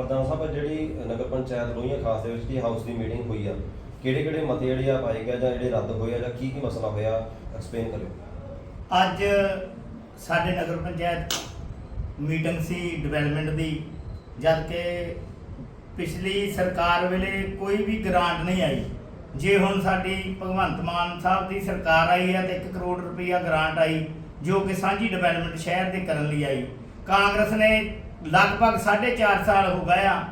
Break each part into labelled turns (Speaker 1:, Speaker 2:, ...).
Speaker 1: ਪ੍ਰਧਾਨ ਸਾਹਿਬ, ਜਿਹੜੀ ਨਗਰ ਪੰਚਾਇਤ ਲੋਹੀਆਂ ਖਾਸ ਦੇ ਵਿੱਚ ਕੀ ਹਾਊਸ ਦੀ ਮੀਟਿੰਗ ਹੋਈ ਆ, ਕਿਹੜੇ ਕਿਹੜੇ ਮਤੇ ਜਿਹੜੇ ਆ ਪਾਏ ਗਏ ਜਾਂ ਜਿਹੜੇ ਰੱਦ ਹੋਏ ਆ ਜਾਂ ਕੀ ਕੀ ਮਸਲਾ ਹੋਇਆ ਐਕਸਪਲੇਨ ਕਰਿਓ।
Speaker 2: ਅੱਜ ਸਾਡੇ ਨਗਰ ਪੰਚਾਇਤ ਮੀਟਿੰਗ ਸੀ ਡਿਵੈਲਪਮੈਂਟ ਦੀ, ਜਦ ਕਿ ਪਿਛਲੀ ਸਰਕਾਰ ਵੇਲੇ ਕੋਈ ਵੀ ਗ੍ਰਾਂਟ ਨਹੀਂ ਆਈ। ਜੇ ਹੁਣ ਸਾਡੀ ਭਗਵੰਤ ਮਾਨ ਸਾਹਿਬ ਦੀ ਸਰਕਾਰ ਆਈ ਹੈ ਤੇ 1 ਕਰੋੜ ਰੁਪਈਆ ਗ੍ਰਾਂਟ ਆਈ, ਜੋ ਕਿ ਸਾਂਝੀ ਡਿਵੈਲਪਮੈਂਟ ਸ਼ਹਿਰ ਦੇ ਕਰਨ ਲਈ ਆਈ, ਕਾਂਗਰਸ ਨੇ ਲਗਭਗ 4.5 ਸਾਲ ਹੋ ਗਏ ਆ।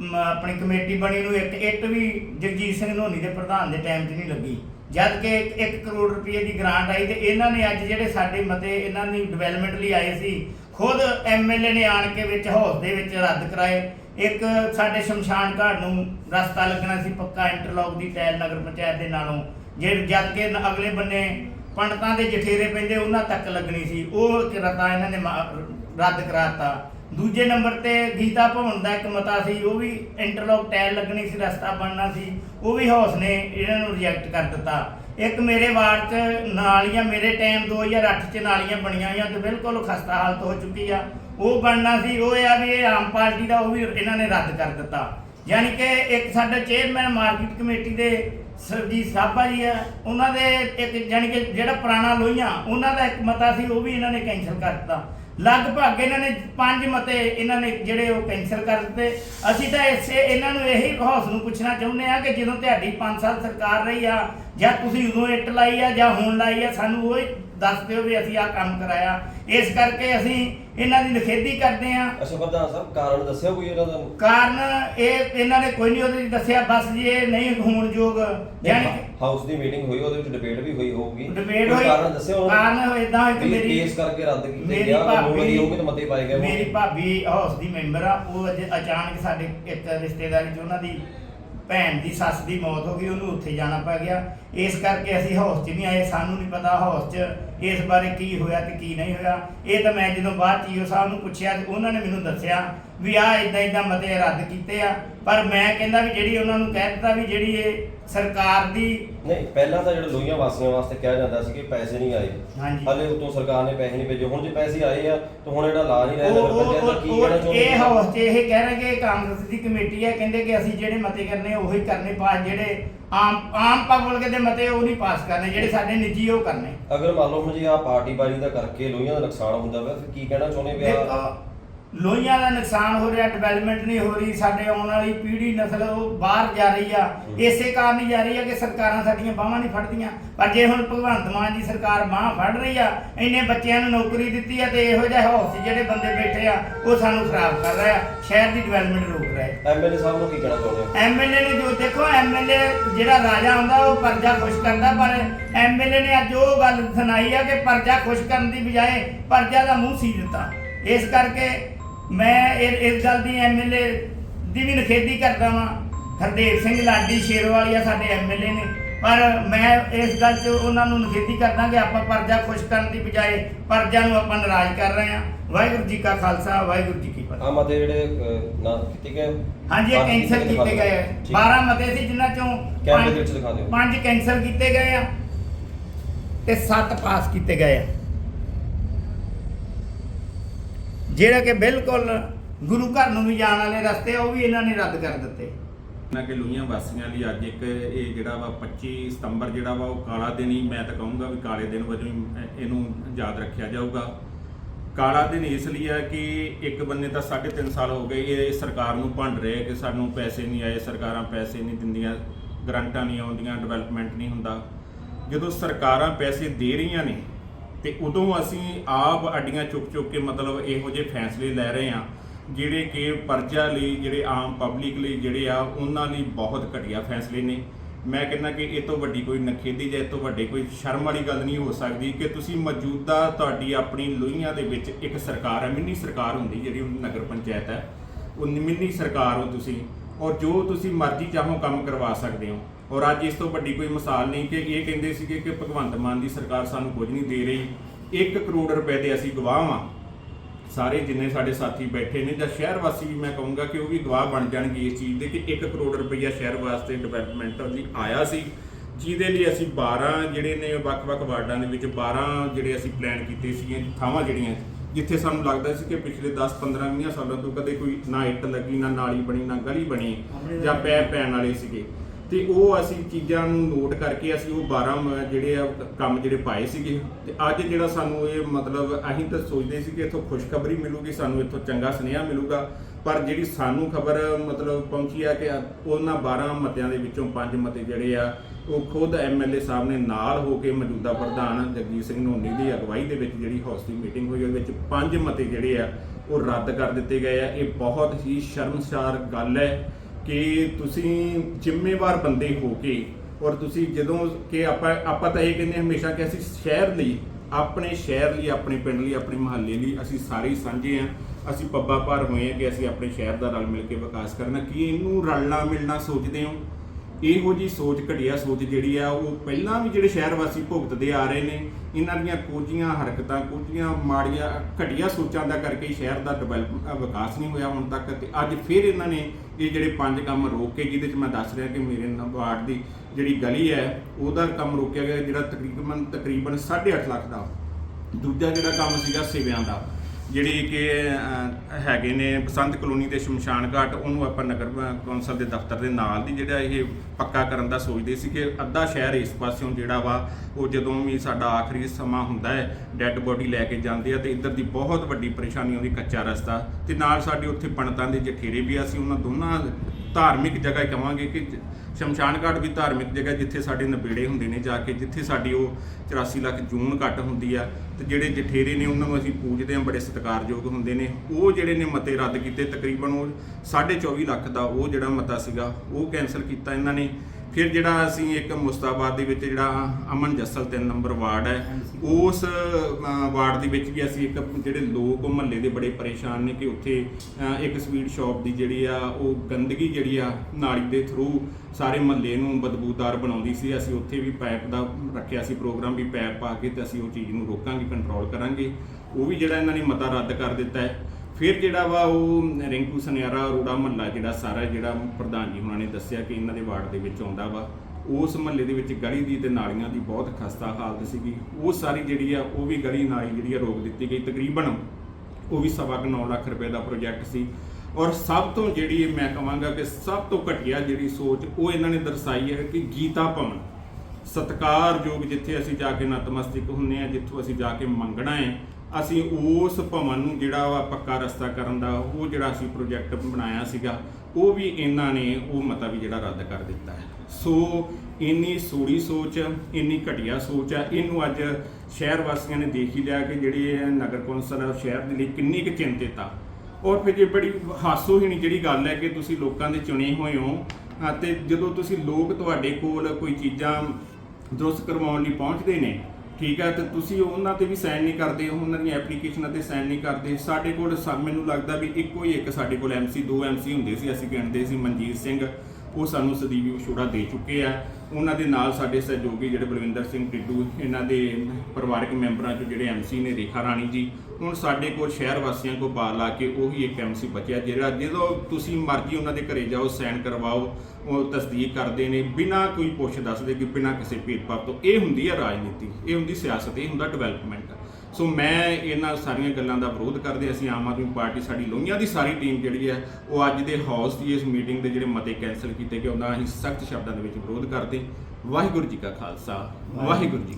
Speaker 2: ਮ, ਆਪਣੀ ਕਮੇਟੀ ਬਣੀ ਨੂੰ ਇੱਕ ਇੱਟ ਵੀ ਜਗਜੀਤ ਸਿੰਘ ਧੋਨੀ ਦੇ ਪ੍ਰਧਾਨ ਦੇ ਟਾਈਮ 'ਚ ਨਹੀਂ ਲੱਗੀ। ਜਦ ਕਿ 1 ਕਰੋੜ ਰੁਪਏ ਦੀ ਗ੍ਰਾਂਟ ਆਈ ਤੇ ਇਹਨਾਂ ਨੇ ਅੱਜ ਜਿਹੜੇ ਸਾਡੇ ਮਤੇ ਇਹਨਾਂ ਦੀ ਡਿਵੈਲਪਮੈਂਟ ਲਈ ਆਏ ਸੀ ਖੁਦ ਐਮਐਲਏ ਨੇ ਆਣ ਕੇ ਵਿੱਚ ਹਾਊਸ ਦੇ ਵਿੱਚ ਰੱਦ ਕਰਾਏ। ਇੱਕ ਸਾਡੇ ਸ਼ਮਸ਼ਾਨ ਘਾਟ ਨੂੰ ਰਸਤਾ ਲੱਗਣਾ ਸੀ ਪੱਕਾ ਇੰਟਰਲੌਕ ਦੀ ਟਾਇਲ ਨਗਰ ਪੰਚਾਇਤ ਦੇ ਨਾਲੋਂ। ਜੇ ਜਦ ਕਿ ਨ- ਅਗਲੇ ਬੰਨੇ ਪੰਡਤਾਂ ਦੇ ਜਠੇਰੇ ਪੈਂਦੇ ਉਹਨਾਂ ਤੱਕ ਲੱਗਣੀ ਸੀ। ਉਹ ਰਤਾ ਇਹਨਾਂ ਨੇ ਮਾ- ਰੱਦ ਕਰਾਤਾ। ਦੂਜੇ ਨੰਬਰ ਤੇ ਗੀਤਾ ਭਵਨ ਦਾ ਇੱਕ ਮਤਾ ਸੀ, ਉਹ ਵੀ ਇੰਟਰਲੌਕ ਟਾਇਲ ਲੱਗਣੀ ਸੀ, ਰਸਤਾ ਬਣਨਾ ਸੀ, ਉਹ ਵੀ ਹਾਊਸ ਨੇ ਇਹਨਾਂ ਨੂੰ ਰਿਜੈਕਟ ਕਰ ਦਿੱਤਾ। ਇੱਕ ਮੇਰੇ ਵਾਰਡ 'ਚ ਨਾਲੀਆਂ, ਮੇਰੇ ਟਾਈਮ 2008 'ਚ ਨਾਲੀਆਂ ਬਣੀਆਂ ਹੋਈਆਂ ਤੇ ਬਿਲਕੁਲ ਖਸਤਾ ਹਾਲਤ ਹੋ ਚੁੱਕੀ ਆ। ਉਹ ਬਣਨਾ ਸੀ, ਉਹ ਆ ਵੀ ਇਹ ਆਮ ਪਾਰਟੀ ਦਾ, ਉਹ ਵੀ ਇਹਨਾਂ ਨੇ ਰੱਦ ਕਰ ਦਿੱਤਾ। ਯਾਨੀ ਕਿ ਇੱਕ ਸਾਡਾ ਚੇਅਰਮੈਨ ਮਾਰਕੀਟ ਕਮੇਟੀ ਦੇ ਸਰਜੀਤ ਸਾਬਾ ਜੀ ਆ, ਉਹਨਾਂ ਦੇ ਇੱਕ, ਯਾਨੀ ਕਿ ਜਿਹੜਾ ਪੁਰਾਣਾ ਲੋਹੀਆਂ, ਉਹਨਾਂ ਦਾ ਇੱਕ ਮਤਾ ਸੀ, ਉਹ ਵੀ ਇਹਨਾਂ ਨੇ ਕੈਂਸਲ ਕਰ ਦਿੱਤਾ। ਲਗਭਗ ਇਹਨਾਂ ਨੇ ਪੰਜ ਮਤੇ ਇਹਨਾਂ ਨੇ ਜਿਹੜੇ ਉਹ ਕੈਂਸਲ ਕਰ ਦਿੱਤੇ। ਅਸੀਂ ਤਾਂ ਇਸੇ ਇਹਨਾਂ ਨੂੰ ਇਹੀ ਹੌਸ ਨੂੰ ਪੁੱਛਣਾ ਚਾਹੁੰਦੇ ਆ ਕਿ ਜਦੋਂ ਤੁਹਾਡੀ 5 ਸਾਲ ਸਰਕਾਰ ਰਹੀ ਆ, ਜਾਂ ਤੁਸੀਂ ਉਦੋਂ ਇੱਟ ਲਾਈ ਆ, ਜਾਂ ਹੁਣ ਲਾਈ ਆ, ਸਾਨੂੰ ਉਹ ਹੀ ਦੱਸ ਦਿਓ ਵੀ ਅਸੀਂ ਆਹ ਕੰਮ ਕਰਾਇਆ। ਇਸ ਕਰਕੇ ਅਸੀਂ ਇਹਨਾਂ ਦੀ ਨਿਖੇਧੀ ਕਰਦੇ ਆ
Speaker 1: ਅੱਛਾ ਪ੍ਰਧਾਨ ਸਾਹਿਬ ਕਾਰਨ ਦੱਸਿਆ ਕੋਈ ਇਹਨਾਂ ਦਾ
Speaker 2: ਕਾਰਨ ਇਹ ਇਹਨਾਂ ਨੇ ਕੋਈ ਨਹੀਂ ਉਹਦੇ 'ਚ ਦੱਸਿਆ ਬਸ ਜੀ ਇਹ ਨਹੀਂ ਹੋਣ ਯੋਗ ਯਾਨੀ ਕਿ
Speaker 1: ਹਾਊਸ ਦੀ ਮੀਟਿੰਗ ਹੋਈ ਉਹਦੇ ਵਿੱਚ ਡਿਬੇਟ ਵੀ ਹੋਈ ਹੋਊਗੀ।
Speaker 2: ਡਿਬੇਟ
Speaker 1: ਕੋਈ
Speaker 2: ਹੋਈ
Speaker 1: ਕਾਰਨ ਦੱਸਿਆ ਉਹਨਾਂ
Speaker 2: ਕਾਰਨ ਇਦਾਂ ਕਿ
Speaker 1: ਵੀ
Speaker 2: ਮੇਰੀ
Speaker 1: ਕੇਸ ਕਰਕੇ ਰੱਦ ਕੀਤੇ
Speaker 2: ਮੇਰੀ
Speaker 1: ਗਿਆ ਕਾਨੂੰਨ
Speaker 2: ਭਾਬੀ
Speaker 1: ਦੀ ਹੋਊਗੀ ਤੇ ਮਤੇ ਪਾਏ ਗਏ ਹੋਣਗੇ।
Speaker 2: ਮੇਰੀ ਭਾਬੀ ਹਾਊਸ ਦੀ ਮੈਂਬਰ ਆ ਉਹ ਅੱਜ ਅਚਾਨਕ ਸਾਡੇ ਇੱਕ ਰਿਸ਼ਤੇਦਾਰੀ 'ਚ ਉਹਨਾਂ ਦੀ ਭੈਣ ਦੀ ਸੱਸ ਦੀ ਮੌਤ ਹੋ ਗਈ, ਉਹਨੂੰ ਉੱਥੇ ਜਾਣਾ ਪੈ ਗਿਆ। ਇਸ ਕਰਕੇ ਅਸੀਂ ਹੌਸ 'ਚ ਨਹੀਂ ਆਏ, ਸਾਨੂੰ ਨਹੀਂ ਪਤਾ ਹੌਸ 'ਚ ਇਸ ਬਾਰੇ ਕੀ ਹੋਇਆ ਤੇ ਕੀ ਨਹੀਂ ਹੋਇਆ। ਇਹ ਤਾਂ ਮੈਂ ਜਦੋਂ ਬਾਅਦ ਚੀਓ ਸਾਹਿਬ ਨੂੰ ਪੁੱਛਿਆ ਤੇ ਉਹਨਾਂ ਨੇ ਮੈਨੂੰ ਦੱਸਿਆ ਵੀ ਆਹ ਇਦਾਂ ਇਦਾਂ ਮਤੇ ਰੱਦ ਕੀਤੇ ਆ। ਪਰ ਮੈਂ ਕਹਿੰਦਾ ਵੀ ਜਿਹੜੀ ਉਹਨਾਂ ਨੂੰ ਕਹਿ ਦਿੱਤਾ ਵੀ ਜਿਹੜੀ ਇਹ ਸਰਕਾਰ ਦੀ
Speaker 1: ਨਹੀਂ ਪਹਿਲਾਂ ਤਾਂ ਜਿਹੜੇ ਲੋਹੀਆਂ ਵਾਸੀਆਂ ਵਾਸਤੇ ਕਿਹਾ ਜਾਂਦਾ ਸੀ ਕਿ ਪੈਸੇ ਨਹੀਂ ਆਏ।
Speaker 2: ਹਾਂਜੀ।
Speaker 1: ਹਲੇ ਉਤੋਂ ਸਰਕਾਰ ਨੇ ਪੈਸੇ ਨਹੀਂ ਭੇਜੇ। ਹੁਣ ਜੇ ਪੈਸੇ ਆਏ ਆ ਤਾਂ ਹੁਣ ਜਿਹੜਾ ਲਾ ਨਹੀਂ ਰਿਹਾ
Speaker 2: ਉਹ-
Speaker 1: ਨਗਰ
Speaker 2: ਉਹ-
Speaker 1: ਪੰਚਾਇਤ ਦਾ ਕੀ
Speaker 2: ਉਹ-
Speaker 1: ਕਹਿਣਾ
Speaker 2: ਉਹ-
Speaker 1: ਚਾਹੁੰਦੇ
Speaker 2: ਇਹ
Speaker 1: ਹੋ?
Speaker 2: ਹਾਊਸ 'ਚ ਇਹ ਕਹਿ ਰਹੇ ਕਿ ਕਾਂਗਰਸ ਦੀ ਕਮੇਟੀ ਹੈ ਕਹਿੰਦੇ ਕਿ ਅਸੀਂ ਜਿਹੜੇ ਮਤੇ ਕਰਨੇ ਉਹੀ ਕਰਨੇ। ਪਾਸ ਜਿਹੜੇ ਆਮ ਆਮ ਪਬਲਿਕ ਦੇ ਮਤੇ ਉਹ ਨਹੀਂ ਪਾਸ ਕਰਨੇ। ਜਿਹੜੇ ਸਾਡੇ ਨਿੱਜੀ ਉਹ ਕਰਨੇ।
Speaker 1: ਅਗਰ ਮੰਨ ਲਓ ਹੁਣ ਜੀ ਆ ਪਾਰਟੀ ਬਾਜੀ ਦਾ ਕਰਕੇ ਲੋਹੀਆਂ ਦਾ ਨੁਕਸਾਨ ਹੁੰਦਾ ਵਾ ਫਿਰ ਕੀ ਕਹਿਣਾ ਚਾਹੁੰਦੇ ਵੀ ਆ
Speaker 2: ਦੇਖੋ ਲੋਹੀਆਂ ਦਾ ਨੁਕਸਾਨ ਹੋ ਰਿਹਾ ਡਿਵੈਲਪਮੈਂਟ ਨਹੀਂ ਹੋ ਰਹੀ ਸਾਡੇ ਆਉਣ ਵਾਲੀ ਪੀੜ੍ਹੀ ਨਸਲ ਉਹ ਬਾਹਰ ਜਾ ਰਹੀ ਆ। ਇਸੇ ਕਾਰਨ ਹੀ ਜਾ ਰਹੀ ਆ ਕਿ ਸਰਕਾਰਾਂ ਸਾਡੀਆਂ ਬਾਹਾਂ ਨਹੀਂ ਫੜਦੀਆਂ। ਪਰ ਜੇ ਹੁਣ ਭਗਵੰਤ ਮਾਨ ਦੀ ਸਰਕਾਰ ਬਾਹਾਂ ਫੜ ਰਹੀ ਆ ਇੰਨੇ ਬੱਚਿਆਂ ਨੂੰ ਨੌਕਰੀ ਦਿੱਤੀ ਆ ਤੇ ਇਹੋ ਜਿਹੇ ਹਾਊਸ 'ਚ ਜਿਹੜੇ ਬੰਦੇ ਬੈਠੇ ਆ ਉਹ ਸਾਨੂੰ ਖਰਾਬ ਕਰ ਰਹੇ ਆ। ਸ਼ਹਿਰ ਦੀ ਡਿਵੈਲਪਮੈਂਟ ਰੋਕ ਰਹੇ
Speaker 1: ਐਮਐਲਏ ਸਾਹਿਬ ਨੂੰ ਕੀ ਕਹਿਣਾ ਚਾਹੁੰਦੇ
Speaker 2: ਐਮਐਲਏ ਨੇ ਜੋ ਦੇਖੋ ਐਮਐਲਏ ਜਿਹੜਾ ਰਾਜਾ ਹੁੰਦਾ ਉਹ ਪ੍ਰਜਾ ਖੁਸ਼ ਕਰਦਾ ਪਰ ਐਮਐਲਏ ਨੇ ਅੱਜ ਉਹ ਗੱਲ ਸੁਣਾਈ ਆ ਕਿ ਪ੍ਰਜਾ ਖੁਸ਼ ਕਰਨ ਦੀ ਬਜਾਏ ਪ੍ਰਜਾ ਦਾ ਮੂੰਹ ਸੀ ਦਿੱਤਾ। ਇਸ ਕਰਕੇ ਮੈਂ ਇਹ- ਇਸ ਗੱਲ ਦੀ ਐਮਐਲਏ ਦੀ ਵੀ ਨਿਖੇਧੀ ਕਰਦਾ ਵਾਂ ਹਰਦੇਵ ਸਿੰਘ ਲਾਡੀ ਸ਼ੇਰਵਾਲੀਆ ਸਾਡੇ ਐਮਐਲਏ ਨੇ ਪਰ ਮੈਂ ਇਸ ਗੱਲ 'ਚ ਉਹਨਾਂ ਨੂੰ ਨਿਖੇਧੀ ਕਰਦਾ ਕਿ ਆਪਾਂ ਪ੍ਰਜਾ ਖੁਸ਼ ਕਰਨ ਦੀ ਬਜਾਏ ਪ੍ਰਜਾ ਨੂੰ ਆਪਾਂ ਨਾਰਾਜ਼ ਕਰ ਰਹੇ ਹਾਂ ਵਾਹਿਗੁਰੂ ਜੀ ਕਾ ਖਾਲਸਾ ਵਾਹਿਗੁਰੂ ਜੀ ਕੀ ਫਤਿਹ
Speaker 1: ਆ ਮਤੇ ਜਿਹੜੇ ਨਾ ਕੀਤੇ ਗਏ
Speaker 2: ਹਾਂਜੀ ਇਹ ਕੈਂਸਲ ਕੀਤੇ। ਗਏ ਆ।
Speaker 1: ਠੀਕ।
Speaker 2: 12 ਮਤੇ ਸੀ ਜਿਨ੍ਹਾਂ ਚੋਂ ਪੰਜ-
Speaker 1: ਦੇ ਵਿੱਚ ਦਿਖਾ ਦਿਓ।
Speaker 2: ਪੰਜ ਕੈਂਸਲ ਕੀਤੇ ਗਏ ਆ ਤੇ 7 ਪਾਸ ਕੀਤੇ ਗਏ ਆ ਜਿਹੜਾ ਕਿ ਬਿਲਕੁਲ ਗੁਰੂ ਘਰ ਨੂੰ ਵੀ ਜਾਣ ਵਾਲੇ ਰਸਤੇ ਉਹ ਵੀ ਇਹਨਾਂ ਨੇ ਰੱਦ ਕਰ ਦਿੱਤੇ।
Speaker 3: ਨਾ ਕਿ ਲੁਈਆਂ ਵਾਸੀਆਂ ਲਈ ਅੱਜ ਇੱਕ ਇਹ ਜਿਹੜਾ ਵਾ 25 ਸਤੰਬਰ ਜਿਹੜਾ ਵਾ ਉਹ ਕਾਲਾ ਦਿਨ ਹੀ, ਮੈਂ ਤਾਂ ਕਹੂੰਗਾ ਵੀ ਕਾਲੇ ਦਿਨ ਵਜੋਂ ਹੀ ਇਹਨੂੰ ਯਾਦ ਰੱਖਿਆ ਜਾਊਗਾ। ਕਾਲਾ ਦਿਨ ਇਸ ਲਈ ਹੈ ਕਿ ਇੱਕ ਬੰਨੇ ਤਾਂ 3.5 ਸਾਲ ਹੋ ਗਏ, ਇਹ ਸਰਕਾਰ ਨੂੰ ਭੰਡ ਰਹੇ ਕਿ ਸਾਨੂੰ ਪੈਸੇ ਨਹੀਂ ਆਏ, ਸਰਕਾਰਾਂ ਪੈਸੇ ਨਹੀਂ ਦਿੰਦੀਆਂ, ਗਰੰਟਾਂ ਨਹੀਂ ਆਉਂਦੀਆਂ ਡਿਵੈਲਪਮੈਂਟ ਨਹੀਂ ਹੁੰਦਾ। ਜਦੋਂ ਸਰਕਾਰਾਂ ਪੈਸੇ ਦੇ ਰਹੀਆਂ ਨੇ ਤੇ ਉਦੋਂ ਅਸੀਂ ਆਪ ਅੱਡੀਆਂ ਚੁੱਕ ਚੁੱਕ ਕੇ ਮਤਲਬ ਇਹੋ ਜਿਹੇ ਫੈਸਲੇ ਲੈ ਰਹੇ ਹਾਂ, ਜਿਹੜੇ ਕਿ ਪਰਜਾ ਲਈ, ਜਿਹੜੇ ਆਮ ਪਬਲਿਕ ਲਈ ਜਿਹੜੇ ਆ, ਉਹਨਾਂ ਲਈ ਬਹੁਤ ਘਟੀਆ ਫੈਸਲੇ ਨੇ। ਮੈਂ ਕਹਿੰਦਾ ਕਿ ਇਹ ਤੋਂ ਵੱਡੀ ਕੋਈ ਨਖੇਦੀ ਜਾਂ ਇਹ ਤੋਂ ਵੱਡੀ ਕੋਈ ਸ਼ਰਮ ਵਾਲੀ ਗੱਲ ਨਹੀਂ ਹੋ ਸਕਦੀ ਕਿ ਤੁਸੀਂ ਮੌਜੂਦਾ ਤੁਹਾਡੀ ਆਪਣੀ ਲੋਹੀਆਂ ਦੇ ਵਿੱਚ ਇੱਕ ਸਰਕਾਰ ਹੈ, ਮਿੰਨੀ ਸਰਕਾਰ ਹੁੰਦੀ ਜਿਹੜੀ ਨਗਰ ਪੰਚਾਇਤ ਹੈ। ਉਹ ਮਿੰਨੀ ਸਰਕਾਰ ਹੋ ਤੁਸੀਂ। ਔਰ ਜੋ ਤੁਸੀਂ ਮਰਜ਼ੀ ਚਾਹੋ ਕੰਮ ਕਰਵਾ ਸਕਦੇ ਹੋ। ਔਰ ਅੱਜ ਇਸ ਤੋਂ ਵੱਡੀ ਕੋਈ ਮਿਸਾਲ ਨਹੀਂ ਕਿ ਇਹ ਕਹਿੰਦੇ ਸੀਗੇ ਕਿ ਭਗਵੰਤ ਮਾਨ ਦੀ ਸਰਕਾਰ ਸਾਨੂੰ ਕੁਝ ਨਹੀਂ ਦੇ ਰਹੀ। 1 ਕਰੋੜ ਰੁਪਏ ਦੇ ਅਸੀਂ ਗਵਾਹ ਵਾਂ। ਸਾਰੇ ਜਿੰਨੇ ਸਾਡੇ ਸਾਥੀ ਬੈਠੇ ਨੇ ਜਾਂ ਸ਼ਹਿਰ ਵਾਸੀ ਵੀ ਮੈਂ ਕਹੂੰਗਾ ਕਿ ਉਹ ਵੀ ਗਵਾਹ ਬਣ ਜਾਣਗੇ ਇਸ ਚੀਜ਼ ਦੇ ਕਿ 1 ਕਰੋੜ ਰੁਪਈਆ ਸ਼ਹਿਰ ਵਾਸਤੇ ਡਿਵੈਲਪਮੈਂਟ ਲਈ ਆਇਆ ਸੀ, ਜਿਹਦੇ ਲਈ ਅਸੀਂ 12 ਜਿਹੜੇ ਨੇ ਵੱਖ-ਵੱਖ ਵਾਰਡਾਂ ਦੇ ਵਿੱਚ 12 ਜਿਹੜੇ ਅਸੀਂ ਪਲਾਨ ਕੀਤੇ ਸੀਗੇ, ਥਾਵਾਂ ਜਿਹੜੀਆਂ, ਜਿੱਥੇ ਸਾਨੂੰ ਲੱਗਦਾ ਸੀ ਕਿ ਪਿਛਲੇ 10 15 20 ਸਾਲਾਂ ਤੋਂ ਕਦੇ ਕੋਈ ਨਾ ਇੱਟ ਲੱਗੀ, ਨਾ ਨਾਲੀ ਬਣੀ, ਨਾ ਗਲੀ ਬਣੀ ਜਾਂ ਪੈਪ ਪੈਣ ਵਾਲੇ ਸੀਗੇ। ਤੇ ਉਹ ਅਸੀਂ ਚੀਜ਼ਾਂ ਨੂੰ ਨੋਟ ਕਰਕੇ ਅਸੀਂ ਉਹ 12 ਮ- ਜਿਹੜੇ ਆ, ਕੰਮ ਜਿਹੜੇ ਪਾਏ ਸੀਗੇ। ਤੇ ਅੱਜ ਜਿਹੜਾ ਸਾਨੂੰ ਇਹ ਮਤਲਬ ਅਸੀਂ ਤਾਂ ਸੋਚਦੇ ਸੀ ਕਿ ਇੱਥੋਂ ਖੁਸ਼ਖਬਰੀ ਮਿਲੂਗੀ, ਸਾਨੂੰ ਇੱਥੋਂ ਚੰਗਾ ਸੁਨੇਹਾ ਮਿਲੂਗਾ। ਪਰ ਜਿਹੜੀ ਸਾਨੂੰ ਖਬਰ ਮਤਲਬ ਪਹੁੰਚੀ ਆ ਕਿ ਉਹਨਾਂ 12 ਮਤਿਆਂ ਦੇ ਵਿੱਚੋਂ 5 ਮਤੇ ਜਿਹੜੇ ਆ, ਉਹ ਖੁਦ ਐਮਐਲਏ ਸਾਹਿਬ ਨੇ ਨਾਲ ਹੋ ਕੇ ਮੌਜੂਦਾ ਪ੍ਰਧਾਨ ਜਗਜੀਤ ਸਿੰਘ ਨੋਨੀ ਦੀ ਅਗਵਾਈ ਦੇ ਵਿੱਚ ਜਿਹੜੀ ਹਾਊਸ ਦੀ ਮੀਟਿੰਗ ਹੋਈ, ਉਹਦੇ ਵਿੱਚ 5 ਮਤੇ ਜਿਹੜੇ ਆ, ਉਹ ਰੱਦ ਕਰ ਦਿੱਤੇ ਗਏ ਆ। ਇਹ ਬਹੁਤ ਹੀ ਸ਼ਰਮਸਾਰ ਗੱਲ ਹੈ। ਕਿ ਤੁਸੀਂ ਜ਼ਿੰਮੇਵਾਰ ਬੰਦੇ ਹੋ ਕੇ ਔਰ ਤੁਸੀਂ ਜਦੋਂ ਕਿ ਆਪਾਂ ਆਪਾਂ ਤਾਂ ਇਹ ਕਹਿੰਦੇ ਹਮੇਸ਼ਾ ਕਿ ਅਸੀਂ ਸ਼ਹਿਰ ਲਈ, ਆਪਣੇ ਸ਼ਹਿਰ ਲਈ, ਆਪਣੇ ਪਿੰਡ ਲਈ, ਆਪਣੇ ਮਹੱਲੇ ਲਈ ਅਸੀਂ ਸਾਰੇ ਸਾਂਝੇ ਆ ਅਸੀਂ ਪੱਬਾ ਭਰ ਹੋਏ ਆ ਕਿ ਅਸੀਂ ਆਪਣੇ ਸ਼ਹਿਰ ਦਾ ਰਲ ਮਿਲ ਕੇ ਵਿਕਾਸ ਕਰਨਾ। ਕੀ ਇਹਨੂੰ ਰਲਣਾ ਮਿਲਣਾ ਸੋਚਦੇ ਹੋ? ਇਹੋ ਜੀ ਸੋਚ, ਘਟੀਆ ਸੋਚ ਜਿਹੜੀ ਆ, ਉਹ ਪਹਿਲਾਂ ਵੀ ਜਿਹੜੇ ਸ਼ਹਿਰ ਵਾਸੀ ਭੁਗਤਦੇ ਆ ਰਹੇ ਨੇ, ਇਹਨਾਂ ਦੀਆਂ ਕੋਝੀਆਂ, ਹਰਕਤਾਂ, ਕੋਝੀਆਂ, ਮਾੜੀਆਂ, ਘਟੀਆ ਸੋਚਾਂ ਦਾ ਕਰਕੇ ਸ਼ਹਿਰ ਦਾ ਡਿਵੈਲਪ ਵਿਕਾਸ ਨਹੀਂ ਹੋਇਆ ਹੁਣ ਤੱਕ ਤੇ ਅੱਜ ਫਿਰ ਇਹਨਾਂ ਨੇ ਇਹ ਜਿਹੜੇ ਪੰਜ ਕੰਮ ਰੋਕ ਕੇ ਜਿਹਦੇ ਚ ਮੈਂ ਦੱਸ ਰਿਹਾ ਕਿ ਮੇਰੇ ਵਾਰਡ ਦੀ ਜਿਹੜੀ ਗਲੀ ਹੈ, ਉਹਦਾ ਕੰਮ ਰੋਕਿਆ ਗਿਆ, ਜਿਹੜਾ ਤਕਰੀਬਨ ਤਕਰੀਬਨ 8.5 ਲੱਖ ਦਾ। ਦੂਜਾ ਜਿਹੜਾ ਕੰਮ ਸੀਗਾ ਸਿਵਿਆਂ ਦਾ। ਜਿਹੜੀ ਕਿ ਹੈਗੇ ਨੇ ਬਸੰਤ ਕਲੋਨੀ ਦੇ ਸ਼ਮਸ਼ਾਨ ਘਾਟ ਉਹਨੂੰ ਆਪਾਂ ਨਗਰ ਕੌਂਸਲ ਦੇ ਦਫ਼ਤਰ ਦੇ ਨਾਲ ਦੀ ਜਿਹੜਾ ਇਹ ਪੱਕਾ ਕਰਨ ਦਾ ਸੋਚਦੇ ਸੀ ਕਿ ਅੱਧਾ ਸ਼ਹਿਰ ਇਸ ਪਾਸਿਓਂ ਜਿਹੜਾ ਵਾ ਉਹ ਜਦੋਂ ਵੀ ਸਾਡਾ ਆਖਰੀ ਸਮਾਂ ਹੁੰਦਾ ਹੈ ਡੈੱਡ ਬੋਡੀ ਲੈ ਕੇ ਜਾਂਦੇ ਆ ਤੇ ਇੱਧਰ ਦੀ ਬਹੁਤ ਵੱਡੀ ਪਰੇਸ਼ਾਨੀ ਆਉਂਦੀ ਕੱਚਾ ਰਸਤਾ ਤੇ ਨਾਲ ਸਾਡੇ ਉੱਥੇ ਪੰਡਤਾਂ ਦੇ ਜਠੇਰੇ ਵੀ ਆ, ਅਸੀਂ ਉਹਨਾਂ ਦੋਨਾਂ ਧਾਰਮਿਕ ਜਗ੍ਹਾ ਕਹਾਂਗੇ ਕਿ ਜ- ਸ਼ਮਸ਼ਾਨ ਘਾਟ ਵੀ ਧਾਰਮਿਕ ਜਗ੍ਹਾ ਜਿੱਥੇ ਸਾਡੇ ਨਬੇੜੇ ਹੁੰਦੇ ਨੇ ਜਾ ਕੇ, ਜਿੱਥੇ ਸਾਡੀ ਉਹ 84 ਲੱਖ ਜੂਨ ਘੱਟ ਹੁੰਦੀ ਆ, ਤੇ ਜਿਹੜੇ ਜਠੇਰੇ ਨੇ ਉਹਨਾਂ ਨੂੰ ਅਸੀਂ ਪੂਜਦੇ ਹਾਂ, ਬੜੇ ਸਤਿਕਾਰਯੋਗ ਹੁੰਦੇ ਨੇ। ਉਹ ਜਿਹੜੇ ਨੇ ਮਤੇ ਰੱਦ ਕੀਤੇ ਤਕਰੀਬਨ ਉਹ 24 ਲੱਖ ਦਾ ਉਹ ਜਿਹੜਾ ਮਤਾ ਸੀਗਾ, ਉਹ ਕੈਨਸਲ ਕੀਤਾ ਇਹਨਾਂ ਨੇ। ਫਿਰ ਜਿਹੜਾ ਅਸੀਂ ਇੱਕ ਮੁਸਤਾਬਾਦ ਦੇ ਵਿੱਚ ਜਿਹੜਾ ਅਮਨ ਜੱਸਲ 3 ਨੰਬਰ ਵਾਰਡ ਹੈ, ਉਸ ਵਾਰਡ ਦੇ ਵਿੱਚ ਵੀ ਅਸੀਂ ਇੱਕ ਜਿਹੜੇ ਲੋਕ ਮਹੱਲੇ ਦੇ ਬੜੇ ਪਰੇਸ਼ਾਨ ਨੇ ਕਿ ਉੱਥੇ ਇੱਕ ਸਵੀਟ ਸ਼ਾਪ ਦੀ ਜਿਹੜੀ ਆ, ਉਹ ਗੰਦਗੀ ਜਿਹੜੀ ਆ ਨਾਲੀ ਦੇ ਥਰੂ ਸਾਰੇ ਮਹੱਲੇ ਨੂੰ ਬਦਬੂਦਾਰ ਬਣਾਉਂਦੀ ਸੀ। ਅਸੀਂ ਉੱਥੇ ਵੀ ਪੈਪ ਦਾ ਰੱਖਿਆ ਸੀ ਪ੍ਰੋਗਰਾਮ ਵੀ ਪੈਪ ਪਾ ਕੇ ਤੇ ਅਸੀਂ ਉਹ ਚੀਜ਼ ਨੂੰ ਰੋਕਾਂਗੇ ਕੰਟਰੋਲ ਕਰਾਂਗੇ। ਉਹ ਵੀ ਜਿਹੜਾ ਇਹਨਾਂ ਨੇ ਮਤਾ ਰੱਦ ਕਰ ਦਿੱਤਾ ਹੈ। ਫਿਰ ਜਿਹੜਾ ਵਾ ਉਹ ਰਿੰਕੂ ਸੁਨਿਆਰਾ ਰੋੜਾ ਮਹੱਲਾ ਜਿਹੜਾ ਸਾਰਾ ਜਿਹੜਾ ਪ੍ਰਧਾਨ ਜੀ ਹੁਣਾਂ ਨੇ ਦੱਸਿਆ ਕਿ ਇਹਨਾਂ ਦੇ ਵਾਰਡ ਦੇ ਵਿੱਚ ਆਉਂਦਾ ਵਾ, ਉਸ ਮਹੱਲੇ ਦੇ ਵਿੱਚ ਗਲੀ ਦੀ ਤੇ ਨਾਲੀਆਂ ਦੀ ਬਹੁਤ ਖਸਤਾ ਹਾਲਤ ਸੀਗੀ। ਉਹ ਸਾਰੀ ਜਿਹੜੀ ਆ, ਉਹ ਵੀ ਗਲੀ ਨਾਲੀ ਜਿਹੜੀ ਆ ਰੋਕ ਦਿੱਤੀ ਗਈ। ਤਕਰੀਬਨ ਉਹ ਵੀ ਸਵਾ ਕੁ ਨੌ ਲੱਖ ਰੁਪਏ ਦਾ ਪ੍ਰੋਜੈਕਟ ਸੀ। ਔਰ ਸਭ ਤੋਂ ਜਿਹੜੀ ਮੈਂ ਕਹਾਂਗਾ ਕਿ ਸਭ ਤੋਂ ਘਟੀਆ ਜਿਹੜੀ ਸੋਚ ਉਹ ਇਹਨਾਂ ਨੇ ਦਰਸਾਈ ਹੈ ਕਿ ਗੀਤਾ ਭਵਨ, ਸਤਕਾਰਯੋਗ ਜਿੱਥੇ ਅਸੀਂ ਜਾ ਕੇ ਨਤਮਸਤਕ ਹੁੰਨੇ ਆ ਜਿੱਥੋਂ ਅਸੀਂ ਜਾ ਕੇ ਮੰਗਣਾ ਹੈ ਅਸੀਂ ਉਸ ਭਵਨ ਨੂੰ ਜਿਹੜਾ ਵਾ ਪੱਕਾ ਰਸਤਾ ਕਰਨ ਦਾ, ਉਹ ਜਿਹੜਾ ਅਸੀਂ ਪ੍ਰੋਜੈਕਟ ਬਣਾਇਆ ਸੀਗਾ, ਉਹ ਵੀ ਇਹਨਾਂ ਨੇ ਉਹ ਮਤਾ ਵੀ ਜਿਹੜਾ ਰੱਦ ਕਰ ਦਿੱਤਾ ਹੈ। ਸੋ ਇੰਨੀ ਸੂੜੀ ਸੋਚ, ਇੰਨੀ ਘਟੀਆ ਸੋਚ ਆ, ਇਹਨੂੰ ਅੱਜ ਸ਼ਹਿਰ ਵਾਸੀਆਂ ਨੇ ਦੇਖ ਹੀ ਲਿਆ ਕਿ ਜਿਹੜੀ ਨਗਰ ਕੌਂਸਲ ਆ ਸ਼ਹਿਰ ਦੇ ਲਈ ਕਿੰਨੀ ਕੁ ਚਿੰਤਿਤ ਆ। ਔਰ ਫਿਰ ਜੇ ਬੜੀ ਹਾਸੋਹੀਣੀ ਜਿਹੜੀ ਗੱਲ ਹੈ ਕਿ ਤੁਸੀਂ ਲੋਕਾਂ ਦੇ ਚੁਣੇ ਹੋਏ ਹੋ, ਅਤੇ ਜਦੋਂ ਤੁਸੀਂ ਲੋਕ ਤੁਹਾਡੇ ਕੋਲ ਕੋਈ ਚੀਜ਼ਾਂ ਦਰੁਸਤ ਕਰਵਾਉਣ ਲਈ ਪਹੁੰਚਦੇ ਨੇ ਠੀਕ ਹੈ ਤੇ ਤੁਸੀਂ ਉਹਨਾਂ ਤੇ ਵੀ ਸਾਈਨ ਨਹੀਂ ਕਰਦੇ, ਉਹਨਾਂ ਦੀਆਂ ਐਪਲੀਕੇਸ਼ਨਾਂ ਤੇ ਸਾਈਨ ਨਹੀਂ ਕਰਦੇ। ਸਾਡੇ ਕੋਲ ਸਾ- ਮੈਨੂੰ ਲੱਗਦਾ ਵੀ ਇੱਕੋ ਹੀ ਇੱਕ ਸਾਡੇ ਕੋਲ ਐਮਸੀ ਦੋ ਐਮਸੀ ਹੁੰਦੇ ਸੀ, ਅਸੀਂ ਗਿਣਦੇ ਸੀ, ਮਨਜੀਤ ਸਿੰਘ। ਉਹ ਸਾਨੂੰ ਸਦੀਵੀ ਵਿਛੋੜਾ ਦੇ ਚੁੱਕੇ ਆ। ਉਹਨਾਂ ਦੇ ਨਾਲ ਸਾਡੇ ਸਹਿਯੋਗੀ ਜਿਹੜੇ ਬਲਵਿੰਦਰ ਸਿੰਘ ਟਿੱਡੂ, ਇਹਨਾਂ ਦੇ ਪਰਿਵਾਰਕ ਮੈਂਬਰਾਂ ਚੋਂ ਜਿਹੜੇ ਐਮਸੀ ਨੇ ਰੇਖਾ ਰਾਣੀ ਜੀ, ਹੁਣ ਸਾਡੇ ਕੋਲ ਸ਼ਹਿਰ ਵਾਸੀਆਂ ਕੋਲ ਬਾਹਰ ਲਾ ਕੇ ਉਹੀ ਇੱਕ ਐਮਸੀ ਬਚਿਆ, ਜਿਹੜਾ ਜਦੋਂ ਤੁਸੀਂ ਮਰਜ਼ੀ ਉਹਨਾਂ ਦੇ ਘਰੇ ਜਾਓ, ਸਾਈਨ ਕਰਵਾਓ, ਉਹ ਤਸਦੀਕ ਕਰਦੇ ਨੇ, ਬਿਨਾਂ ਕੋਈ ਪੁੱਛ ਦੱਸਦੇ ਕਿ ਬਿਨਾਂ ਕਿਸੇ ਭੇਦਭਾਵ ਤੋਂ। ਇਹ ਹੁੰਦੀ ਹੈ ਰਾਜਨੀਤੀ, ਇਹ ਹੁੰਦੀ ਸਿਆਸਤ, ਇਹ ਹੁੰਦਾ ਡਿਵੈਲਪਮੈਂਟ ਸੋ ਮੈਂ ਇਹਨਾਂ ਸਾਰੀਆਂ ਗੱਲਾਂ ਦਾ ਵਿਰੋਧ ਕਰਦੇ ਅਸੀਂ ਆਮ ਆਦਮੀ ਪਾਰਟੀ ਸਾਡੀ ਲੋਹੀਆਂ ਦੀ ਸਾਰੀ ਟੀਮ ਜਿਹੜੀ ਹੈ, ਉਹ ਅੱਜ ਦੇ ਹਾਊਸ ਦੀ ਇਸ ਮੀਟਿੰਗ ਦੇ ਜਿਹੜੇ ਮਤੇ ਕੈਨਸਲ ਕੀਤੇ ਗਏ, ਉਹਨਾਂ ਅਸੀਂ ਸਖਤ ਸ਼ਬਦਾਂ ਦੇ ਵਿੱਚ ਵਿਰੋਧ ਕਰਦੇ ਵਾਹਿਗੁਰੂ ਜੀ ਕਾ ਖਾਲਸਾ, ਵਾਹਿਗੁਰੂ ਜੀ